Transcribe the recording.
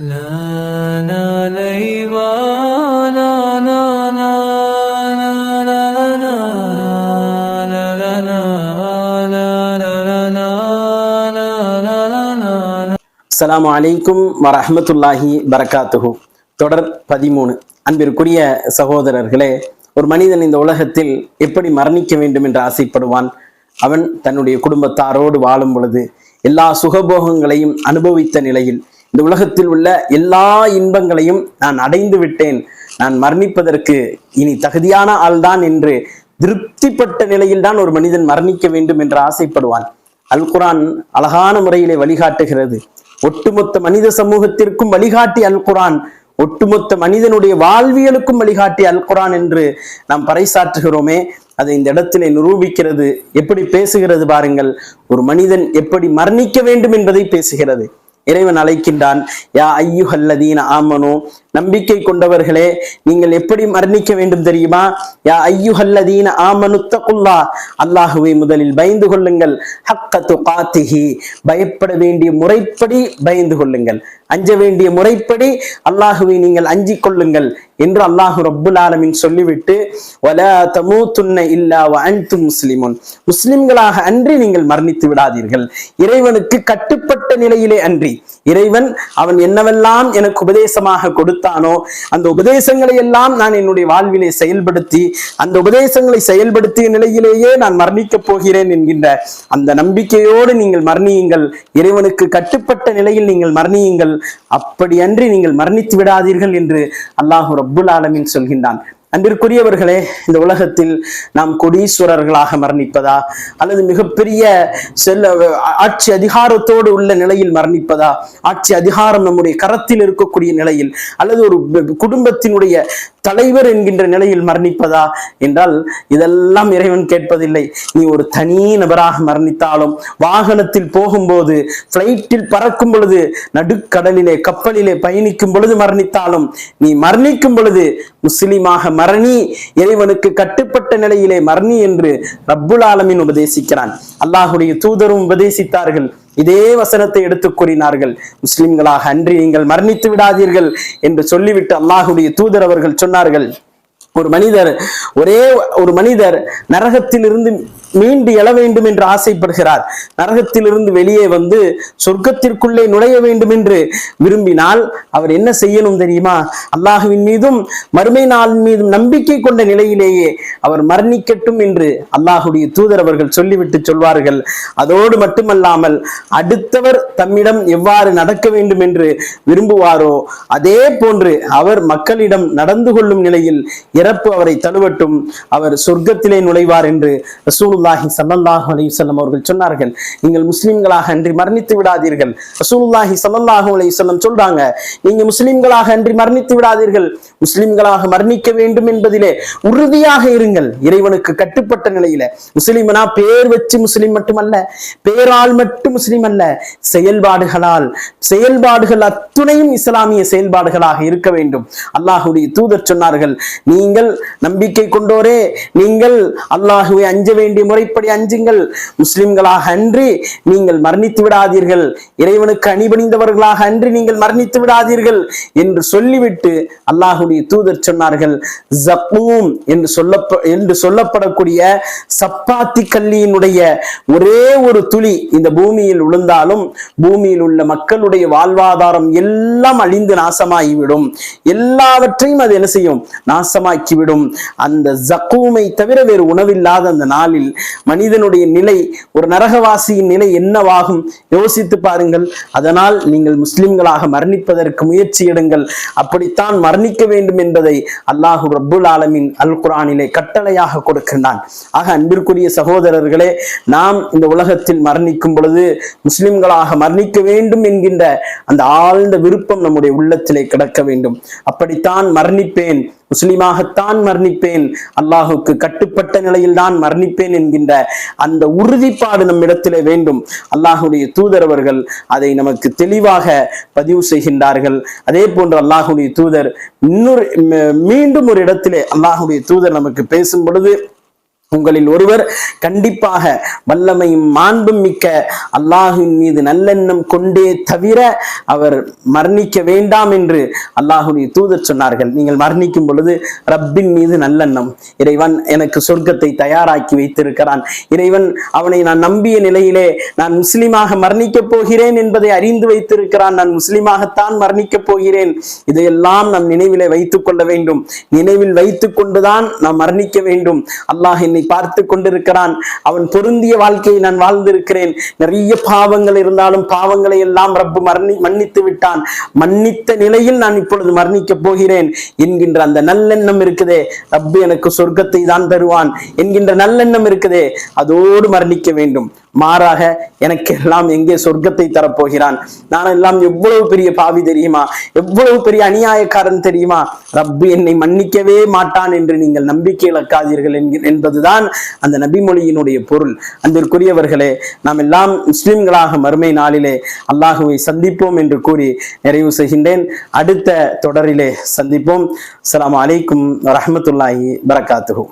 அஸ்லாம் அலைக்கும் வரஹமத்துல்லாஹி வரகாத்துஹு தொடர் பதிமூணு அன்பிற்குரிய சகோதரர்களே ஒரு மனிதன் இந்த உலகத்தில் எப்படி மரணிக்க வேண்டும் என்று ஆசைப்படுவான் அவன் தன்னுடைய குடும்பத்தாரோடு வாழும் பொழுது எல்லா சுகபோகங்களையும் அனுபவித்த நிலையில் இந்த உலகத்தில் உள்ள எல்லா இன்பங்களையும் நான் அடைந்து விட்டேன். நான் மரணிப்பதற்கு இனி தகுதியான ஆள்தான் என்று திருப்திப்பட்ட நிலையில்தான் ஒரு மனிதன் மரணிக்க வேண்டும் என்று ஆசைப்படுவான். அல் குரான் அழகான முறையிலே வழிகாட்டுகிறது. ஒட்டுமொத்த மனித சமூகத்திற்கும் வழிகாட்டி அல் குரான் ஒட்டுமொத்த மனிதனுடைய வாழ்வியலுக்கும் வழிகாட்டி அல் குரான் என்று நாம் பறைசாற்றுகிறோமே. அதை இந்த இடத்திலே நிரூபிக்கிறது. எப்படி பேசுகிறது பாருங்கள். ஒரு மனிதன் எப்படி மரணிக்க வேண்டும் என்பதை பேசுகிறது. இறைவன் அழைக்கின்றான் யா ஐயுஹல்லதீன ஆமனோ நம்பிக்கை கொண்டவர்களே நீங்கள் எப்படி மரணிக்க வேண்டும் தெரியுமா? யா ஐயுஹல்லதீன ஆமனுத்தகுல்லா அல்லாஹுவை முதலில் பயந்து கொள்ளுங்கள். ஹக்கத்து காத்திகி பயப்பட வேண்டிய முறைப்படி பயந்து கொள்ளுங்கள். அஞ்ச வேண்டிய முறைப்படி அல்லாஹுவை நீங்கள் அஞ்சி கொள்ளுங்கள் என்று அல்லாஹு ரப்புல் ஆலமின் சொல்லிவிட்டு வல தமூத்துன்ன இல்லா அன்து முஸ்லிமுன். முஸ்லிம்களாக அன்றி நீங்கள் மரணித்து விடாதீர்கள். இறைவனுக்கு கட்டுப்பட்ட நிலையிலே அன்றி. இறைவன் அவன் என்னவெல்லாம் எனக்கு உபதேசமாக கொடுத்து கொடுத்தானோ? அந்த உபதேசங்களை எல்லாம் நான் என்னுடைய வாழ்விலே செயல்படுத்தி அந்த உபதேசங்களை செயல்படுத்திய நிலையிலேயே நான் மரணிக்கப் போகிறேன் என்கின்ற அந்த நம்பிக்கையோடு நீங்கள் மரணியுங்கள். இறைவனுக்கு கட்டுப்பட்ட நிலையில் நீங்கள் மரணியுங்கள். அப்படியன்றி நீங்கள் மரணித்து விடாதீர்கள் என்று அல்லாஹு ரப்புல் ஆலமின் சொல்கின்றான். அன்பிற்குரியவர்களே இந்த உலகத்தில் நாம் கொடீஸ்வரர்களாக மரணிப்பதா? அல்லது மிகப்பெரிய செல்ல ஆட்சி அதிகாரத்தோடு உள்ள நிலையில் மரணிப்பதா? ஆட்சி அதிகாரம் நம்முடைய கரத்தில் இருக்கக்கூடிய நிலையில் அல்லது ஒரு குடும்பத்தினுடைய தலைவர் என்கின்ற நிலையில் மரணிப்பதா? என்றால் இதெல்லாம் இறைவன் கேட்பதில்லை. நீ ஒரு தனி நபராக மரணித்தாலும் வாகனத்தில் போகும்போது பிளைட்டில் பறக்கும் பொழுது நடுக்கடலிலே கப்பலிலே பயணிக்கும் பொழுது மரணித்தாலும் நீ மரணிக்கும் பொழுது முஸ்லிமாக மரணி இறைவனுக்கு கட்டுப்பட்ட நிலையிலே மரணி என்று ரப்புல் ஆலமின் உபதேசிக்கிறான். அல்லாஹுடைய தூதரும் உபதேசித்தார்கள். இதே வசனத்தை எடுத்துக் கூறினார்கள். முஸ்லிம்களாக அன்றி நீங்கள் மரணித்து விடாதீர்கள் என்று சொல்லிவிட்டு அல்லாஹுடைய தூதர் அவர்கள் சொன்னார்கள். ஒரு மனிதர் ஒரே ஒரு மனிதர் நரகத்திலிருந்து மீண்டு எழ வேண்டும் என்று ஆசைப்படுகிறார். நரகத்திலிருந்து வெளியே வந்து சொர்க்கத்திற்குள்ளே நுழைய வேண்டும் என்று விரும்பினால் அவர் என்ன செய்யணும் தெரியுமா? அல்லாஹுவின் மீதும் மறுமை நாளின் மீதும் நம்பிக்கை கொண்ட நிலையிலேயே அவர் மரணிக்கட்டும் என்று அல்லாஹுடைய தூதர் அவர்கள் சொல்லிவிட்டு சொல்வார்கள். அதோடு மட்டுமல்லாமல் அடுத்தவர் தம்மிடம் எவ்வாறு நடக்க வேண்டும் என்று விரும்புவாரோ அதே போன்று அவர் மக்களிடம் நடந்து கொள்ளும் நிலையில் இறப்பு அவரை தழுவட்டும். அவர் சொர்க்கத்திலே நுழைவார் என்று ரசூலுல்லாஹி ஸல்லல்லாஹு அலைஹி வஸல்லம் அவர்கள் சொன்னார்கள். நீங்கள் முஸ்லிம்களாக அன்றி மரணித்து விடாதீர்கள். ரசூலுல்லாஹி சல்லாஹூ அலைஹி வஸல்லம் சொல்றாங்க நீங்க முஸ்லிம்களாக அன்றி மரணித்து விடாதீர்கள். முஸ்லிம்களாக மரணிக்க வேண்டும் என்பதிலே உறுதியாக இருங்கள். இறைவனுக்கு கட்டுப்பட்ட நிலையில. முஸ்லிமனா பேர் வச்சு முஸ்லிம் மட்டுமல்ல பேரால் மட்டும் முஸ்லிம் அல்ல செயல்பாடுகளால் செயல்பாடுகள் அத்துணையும் இஸ்லாமிய செயல்பாடுகளாக இருக்க வேண்டும். அல்லாஹுடைய தூதர் சொன்னார்கள் நீங்கள் நம்பிக்கை கொண்டோரே நீங்கள் அல்லாஹுவை அஞ்ச வேண்டிய முறைப்படி அஞ்சுங்கள். முஸ்லிம்களாக அன்றி நீங்கள் மரணித்து விடாதீர்கள். இறைவனுக்கு அணிபணிந்தவர்களாக அன்றி நீங்கள் மரணித்து விடாதீர்கள் என்று சொல்லிவிட்டு அல்லாஹுடைய தூதர் சொன்னார்கள். ஜப்பூம் என்று சொல்ல என்று சொல்லப்படக்கூடிய சப்பாத்தி கல்லியினுடைய ஒரே ஒரு துளி இந்த பூமியில் உழுந்தாலும் பூமியில் உள்ள மக்களுடைய வாழ்வாதாரம் எல்லாம் அழிந்து நாசமாகிவிடும். எல்லாவற்றையும் அது என்ன செய்யும்? நாசமாக்கிவிடும். அந்த ஜக்கூமை தவிர வேறு உணவில்லாத அந்த நாளில் மனிதனுடைய நிலை ஒரு நரகவாசியின் நிலை என்னவாகும்? யோசித்து பாருங்கள். அதனால் நீங்கள் முஸ்லிம்களாக மரணிப்பதற்கு முயற்சி எடுங்கள். அப்படித்தான் மரணிக்க வேண்டும் என்பதை அல்லாஹு ரப்புல் ஆலமின் அல் குரானிலே கட்டளையாக கொடுக்கின்றான். ஆக அன்பிற்குரிய சகோதரர்களே நாம் இந்த உலகத்தில் மரணிக்கும் பொழுது முஸ்லிம்களாக மரணிக்க வேண்டும் என்கின்ற அந்த ஆழ்ந்த விருப்பம் நம்முடைய உள்ளத்திலே கிடக்க வேண்டும். அப்படித்தான் மரணிப்பேன். முஸ்லிமாகத்தான் மரணிப்பேன். அல்லாஹுக்கு கட்டுப்பட்ட நிலையில் தான் மரணிப்பேன் என்கின்ற அந்த உறுதிப்பாடு நம்மிடத்திலே வேண்டும். அல்லாஹுடைய தூதர் அவர்கள் அதை நமக்கு தெளிவாக பதிவு செய்கின்றார்கள். அதே போன்று அல்லாஹுடைய தூதர் இன்னொரு மீண்டும் ஒரு இடத்திலே அல்லாஹுடைய தூதர் நமக்கு பேசும் பொழுது உங்களில் ஒருவர் கண்டிப்பாக வல்லமையும் மாண்பும் மிக்க அல்லாஹின் மீது நல்லெண்ணம் கொண்டே தவிர அவர் மரணிக்க வேண்டாம் என்று அல்லாஹுடைய தூதர் சொன்னார்கள். நீங்கள் மரணிக்கும் பொழுது ரப்பின் மீது நல்லெண்ணம். இறைவன் எனக்கு சொர்க்கத்தை தயாராக்கி வைத்திருக்கிறான். இறைவன் அவனை நான் நம்பிய நிலையிலே நான் முஸ்லிமாக மரணிக்கப் போகிறேன் என்பதை அறிந்து வைத்திருக்கிறான். நான் முஸ்லிமாகத்தான் மரணிக்கப் போகிறேன். இதையெல்லாம் நம் நினைவிலே வைத்துக் கொள்ள வேண்டும். நினைவில் வைத்துக் கொண்டுதான் நாம் மரணிக்க வேண்டும். அல்லாஹ் என்னை பார்த்து கொண்டிருக்கிறான். அவன் பொருந்திய வாழ்க்கையை நான் வாழ்ந்திருக்கிறேன். நிறைய பாவங்கள் இருந்தாலும் பாவங்களை எல்லாம் ரப்பு மரணி மன்னித்து விட்டான். மன்னித்த நிலையில் நான் இப்பொழுது மரணிக்க போகிறேன் என்கின்ற அந்த நல்லெண்ணம் இருக்குதே. ரப்பு எனக்கு சொர்க்கத்தை தான் தருவான் என்கின்ற நல்லெண்ணம் இருக்குதே. அதோடு மரணிக்க வேண்டும். மாறாக எனக்கு எல்லாம் எங்கே சொர்க்கத்தை தரப்போகிறான்? நான் எல்லாம் எவ்வளவு பெரிய பாவி தெரியுமா? எவ்வளவு பெரிய அநியாயக்காரன் தெரியுமா? ரப்பு என்னை மன்னிக்கவே மாட்டான் என்று நீங்கள் நம்பிக்கை இழக்காதீர்கள் என்பதுதான் என்பதுதான் அந்த நபிமொழியினுடைய பொருள். அன்பிற்குரியவர்களே நாம் எல்லாம் முஸ்லிம்களாக மறுமை நாளிலே அல்லாஹுவை சந்திப்போம் என்று கூறி நிறைவு செய்கின்றேன். அடுத்த தொடரிலே சந்திப்போம். அலாம் அலைக்கும் வரமத்துல்லாஹி வரகாத்துகும்